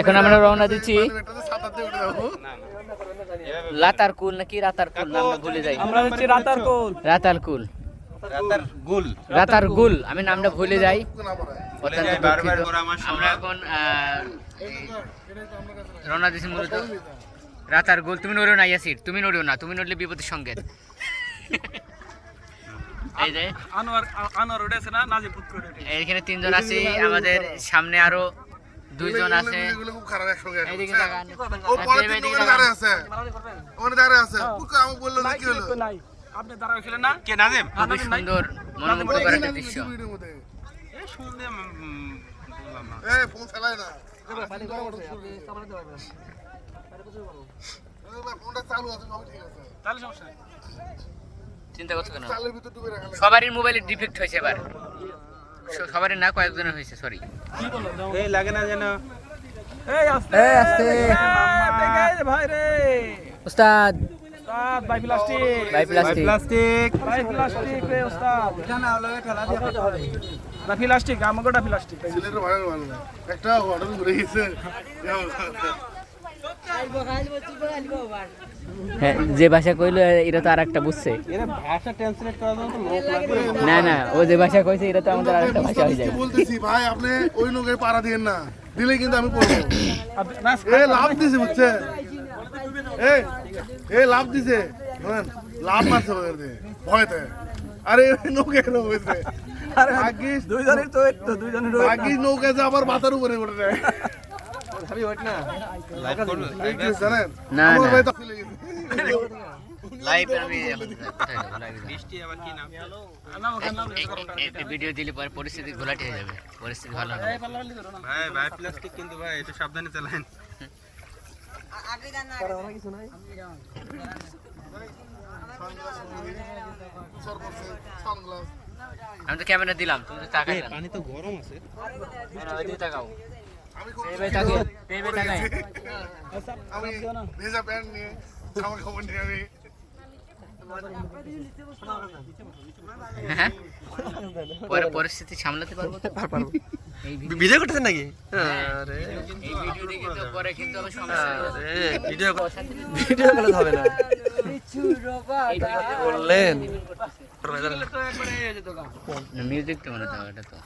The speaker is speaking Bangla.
এখন? আমরা রওনা দিচ্ছি লাতার কুল নাকি রাতার কুল নামটা ভুলে যাই। আমরা হচ্ছে রাতার কোল। রাতার কুল। রাতার গুল। রাতার গুল আমি নামটা ভুলে যাই। আমার আমরা এখন রওনা দিচ্ছি মূলত রাতার গোল। তুমি নড়িও না ইয়াসির তুমি নড়িও না তুমি নড়লে বিপদের সংকেত। এই যে আনোয়ার আনোয়ার উঠেছে না? নাজিপুত করে এইখানে তিনজন আছি। আমাদের সামনে আরও দুইজন আছে। খুব খারাপ একসঙ্গে এইদিকে তাকান ও পরে তিন এইদিকে দোকানে আছে। ওখানে দাঁড়িয়ে আছে। ওকে আমাকে বলল যে কি হলো? নাই। আপনি দাঁড়াও ছিলেন না। কে নাজিম? খুবই সুন্দর মনোমুগ্ধকর একটা দৃশ্য। এই শুনতে উম, উম, বললাম না। এই ফোন চালায় না। এই ভাই, ফোনটা চালু আছে ঠিক আছে। তাহলে সমস্যা নেই। চিন্তা করছ কেন? ভিতর ডুবে সবারই মোবাইলে ডিফেক্ট হয়েছে এবার। সবারই না কয়েকজনের হয়েছে সরি এই লাগে না যেন। এই আস্তে এই আস্তে। ভাই রে। উস্তাদ উস্তাদ বাই প্লাস্টিক। বাই প্লাস্টিক। প্লাস্টিক। বাই প্লাস্টিক রে না প্লাস্টিক প্লাস্টিক। ভালো ভালো একটা অর্ডার ঘুরে গেছে। হ্যাঁ যে ভাষা কইলো এটা তো আর একটা বুঝছে। এরা ভাষা ট্রান্সলেট করার জন্য তো লোক লাগবে না না ও যে ভাষা কইছে এটা তো আমাদের আর একটা ভাষা হয়ে যায় বলতেছি ভাই আপনি ওই নৌকায় পাড়া দিয়েন না। দিলে কিন্তু আমি পড়ব। এ লাভ দিছে বুঝছে? এ এ লাভ দিছে। লাভ মারছে ওদের দিয়ে, ভয়তে। আরে নৌকা এরকম হয়েছে। ভাগ্যিস দুইজনের তো দুইজনের নৌকা যে আবার মাথার উপরে উঠে যায়। না, না। লাইভ আমি বৃষ্টি আবার কি নাম ভিডিও দিলে পরে পরিস্থিতি ঘোলাটে হয়ে যাবে পরিস্থিতি ভালো হবে ভাই ভাই প্লাস্টিক কিন্তু ভাই একটু সাবধানে চালান। আমি তো ক্যামেরা দিলাম তুমি তো তাকাই পানি তো গরম আছে তাকাও আমি ভেজা প্যান্ট নিয়ে জামা কাপড় নিয়ে আমি হ্যাঁ পরে পরিস্থিতি সামলাতে পারব তো? পারব ভিডিও ভিডিও করতেছেন নাকি? আরে এই ভিডিও দেখে তো পরে কিন্তু আমি সমস্যা ভিডিও ভিডিও করলে হবে না। বললেন। মিউজিক তো মনে দাও এটা তো।